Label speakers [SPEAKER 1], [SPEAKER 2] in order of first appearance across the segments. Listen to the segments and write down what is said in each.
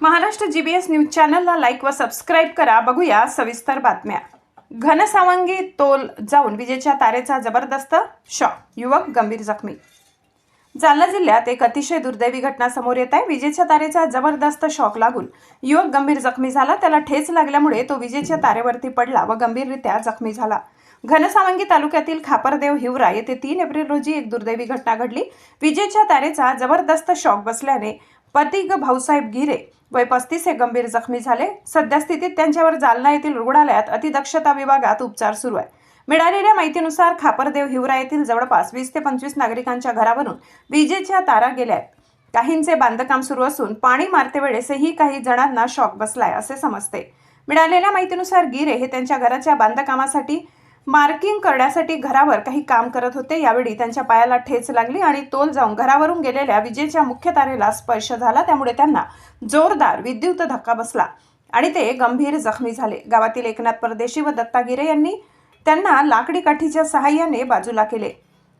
[SPEAKER 1] Maharashtra GBS news चॅनलला like व subscribe करा. बघूया सविस्तर बातम्या. घनसावंगी तोल जाऊन विजेच्या तारेचा जबरदस्त शॉक युवक गंभीर जखमी. जालना जिल्ह्यात एक अतिशय दुर्दैवी घटना समोर येत आहे. विजेच्या तारेचा जबरदस्त शॉक लागून युवक गंभीर जखमी झाला. त्याला ठेच लागल्यामुळे तो विजेच्या तारेवरती पडला व गंभीररित्या जखमी झाला. घनसावंगी तालुक्यातील खापरदेव हिवरा येथे तीन एप्रिल रोजी एक दुर्दैवी घटना घडली. विजेच्या तारेचा जबरदस्त शॉक बसल्याने पतिग भाऊसाहेब गिरे वय पस्तीस हे गंभीर जखमी झाले. सध्या स्थितीत त्यांच्यावर जालना येथील रुग्णालयात अतिदक्षता विभागात उपचार सुरू आहे. मिळालेल्या माहितीनुसार खापरदेव हिवरा येथील जवळपास वीस ते पंचवीस नागरिकांच्या घरावरून विजेच्या तारा गेल्या आहेत. काहींचे बांधकाम सुरू असून पाणी मारते वेळेसही काही जणांना शॉक बसलाय असे समजते. मिळालेल्या माहितीनुसार गिरे हे त्यांच्या घराच्या बांधकामासाठी मार्किंग करण्यासाठी घरावर काही काम करत होते. यावेळी त्यांच्या पायाला ठेच लागली आणि तोल जाऊन घरावरून गेलेल्या विजेच्या मुख्य तारेला स्पर्श झाला. त्यामुळे त्यांना जोरदार विद्युत धक्का बसला आणि ते गंभीर जखमी झाले. गावातील एकनाथ परदेशी व दत्तागिरे यांनी त्यांना लाकडी काठीच्या सहाय्याने बाजूला केले.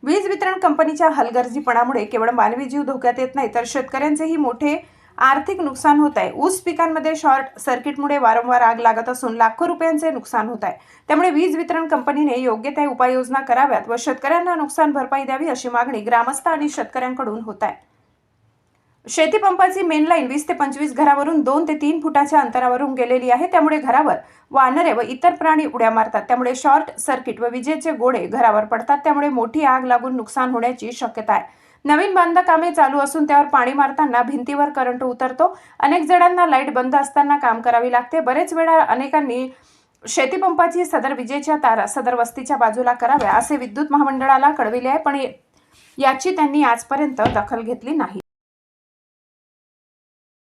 [SPEAKER 1] वीज वितरण कंपनीच्या हलगर्जीपणामुळे केवळ मानवी जीव धोक्यात येत नाही तर शेतकऱ्यांचेही मोठे आर्थिक नुकसान होत आहे. ऊस पिकांमध्ये शॉर्ट सर्किटमुळे वारंवार आग लागत असून लाखो रुपयांचे नुकसान होत आहे. त्यामुळे वीज वितरण कंपनीने योग्य त्या उपाययोजना कराव्यात व शेतकऱ्यांना नुकसान भरपाई द्यावी अशी मागणी ग्रामस्थ आणि शेतकऱ्यांकडून होत आहे. शेती पंपाची मेन लाईन वीस ते पंचवीस घरावरून दोन ते तीन फुटाच्या अंतरावरून गेलेली आहे. त्यामुळे घरावर वानरे व इतर प्राणी उड्या मारतात. त्यामुळे शॉर्ट सर्किट व विजेचे गोळे घरावर पडतात. त्यामुळे मोठी आग लागून नुकसान होण्याची शक्यता आहे. नवीन बांधकामे चालू असून त्यावर पाणी मारताना भिंतीवर करंट उतरतो. अनेक जणांना लाइट बंद असताना काम करावी लागते. बरेच वेळा अनेकांनी शेतीपंपाची सदर विजेच्या तारा सदर वस्तीच्या बाजूला कराव्या असे विद्युत महामंडळाला कळविले आहे पण याची त्यांनी आजपर्यंत दखल घेतली नाही.